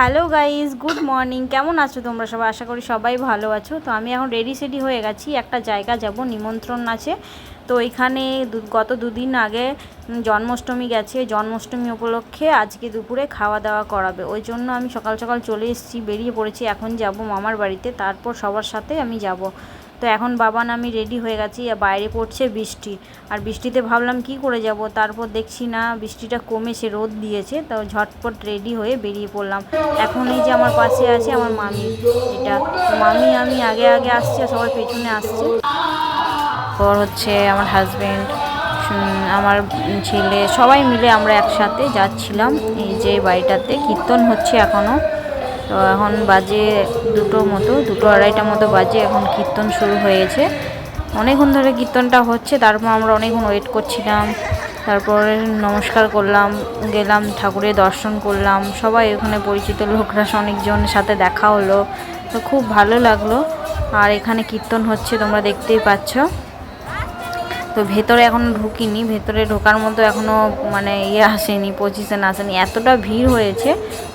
Hello guys good morning কেমন আছো তোমরা সবাই? আশা করি সবাই ভালো আছো। তো আমি এখন রেডি সেডি হয়ে গেছি। একটা জায়গা যাব, নিমন্ত্রণ আছে। তো এখানে গত দুদিন আগে জন্মাষ্টমী গেছে। জন্মাষ্টমী উপলক্ষে আজকে দুপুরে খাওয়া দাওয়া করাবে। ওই জন্য আমি সকাল সকাল চলে এসেছি, বেরিয়ে পড়েছি। এখন যাব মামার বাড়িতে। তারপর সবার সাথে আমি যাব। তো এখন বাবান আমি রেডি হয়ে গেছি, আর বাইরে পড়ছে বৃষ্টি। আর বৃষ্টিতে ভাবলাম কি করে যাব, তারপর দেখছি না, বৃষ্টিটা কমেছে, রোদ দিয়েছে, তো ঝটপট রেডি হয়ে বেরিয়ে পড়লাম। এখন এই যে আমার পাশে আছে আমার মামি। এটা মামি, আমি আগে আগে আসছি সবাই পেছনে আসছে। পর হচ্ছে আমার হাজব্যান্ড আমার ছেলে, সবাই মিলে আমরা একসাথে যাচ্ছিলাম, এই যে বাড়িটাতে। কীর্তন হচ্ছে এখনও তো এখন বাজে দুটো মতো, দুটো আড়াইটা মতো বাজে, এখন কীর্তন শুরু হয়েছে। অনেকক্ষণ ধরে কীর্তনটা হচ্ছে, তারপর আমরা অনেকক্ষণ ওয়েট করছিলাম, তারপরে নমস্কার করলাম, গেলাম, ঠাকুরের দর্শন করলাম, সবাই ওখানে পরিচিত লোকরা অনেকজনের সাথে দেখা হলো, তো খুব ভালো লাগল। আর এখানে কীর্তন হচ্ছে, তোমরা দেখতেই পাচ্ছ। তো ভেতরে এখনও ঢুকিনি, ভেতরে ঢোকার মতো এখনও মানে ইয়ে আসেনি পজিশন আসেনি। এতটা ভিড় হয়েছে,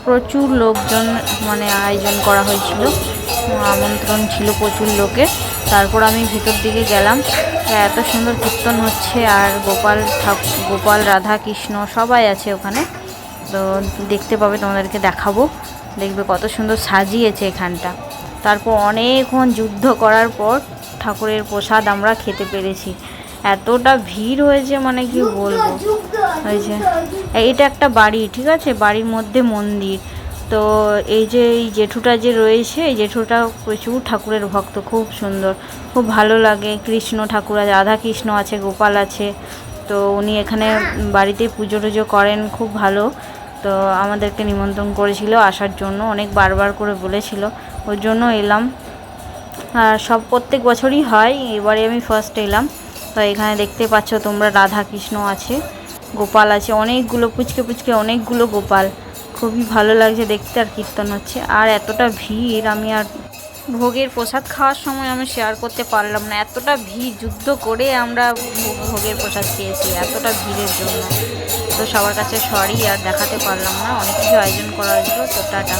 প্রচুর লোকজন মানে আয়োজন করা হয়েছিল, আমন্ত্রণ ছিল প্রচুর লোকের। তারপর আমি ভিতর দিকে গেলাম এত সুন্দর কীর্তন হচ্ছে, আর গোপাল ঠাকুর গোপাল রাধা কৃষ্ণ সবাই আছে ওখানে। তো দেখতে পাবে, তোমাদেরকে দেখাবো। দেখবে কত সুন্দর সাজিয়েছে এখানটা। তারপর অনেকক্ষণ যুদ্ধ করার পর ঠাকুরের প্রসাদ আমরা খেতে পেরেছি। এতটা ভিড় হয়েছে মানে কি বলব? হয়েছে। এটা একটা বাড়ি ঠিক আছে? বাড়ির মধ্যে মন্দির। তো এই যে এই জেঠুটা যে রয়েছে এই জেঠুটা প্রচুর ঠাকুরের ভক্ত খুব সুন্দর। খুব ভালো লাগে। কৃষ্ণ ঠাকুর আছে রাধা কৃষ্ণ আছে গোপাল আছে। তো উনি এখানে বাড়িতে পুজো টুজো করেন খুব ভালো। তো আমাদেরকে নিমন্ত্রণ করেছিল আসার জন্য অনেক বারবার করে বলেছিল। ওর জন্য এলাম। আর সব প্রত্যেক বছরই হয় এবারে আমি ফার্স্ট এলাম। তো এখানে দেখতে পাচ্ছ তোমরা রাধা কৃষ্ণ আছে, গোপাল আছে, অনেকগুলো পুচকে পুচকে, অনেকগুলো গোপাল। খুবই ভালো লাগছে দেখতে আর কীর্তন হচ্ছে। আর এতটা ভিড়, আমি আর ভোগের প্রসাদ খাওয়ার সময় আমি শেয়ার করতে পারলাম না। এতটা ভিড়, যুদ্ধ করে আমরা ভোগ- ভোগের প্রসাদ খেয়েছি, এতটা ভিড়ের জন্য। তো সবার কাছে সরি আর দেখাতে পারলাম না। অনেক কিছু আয়োজন করা হয়েছিল তো টাটা।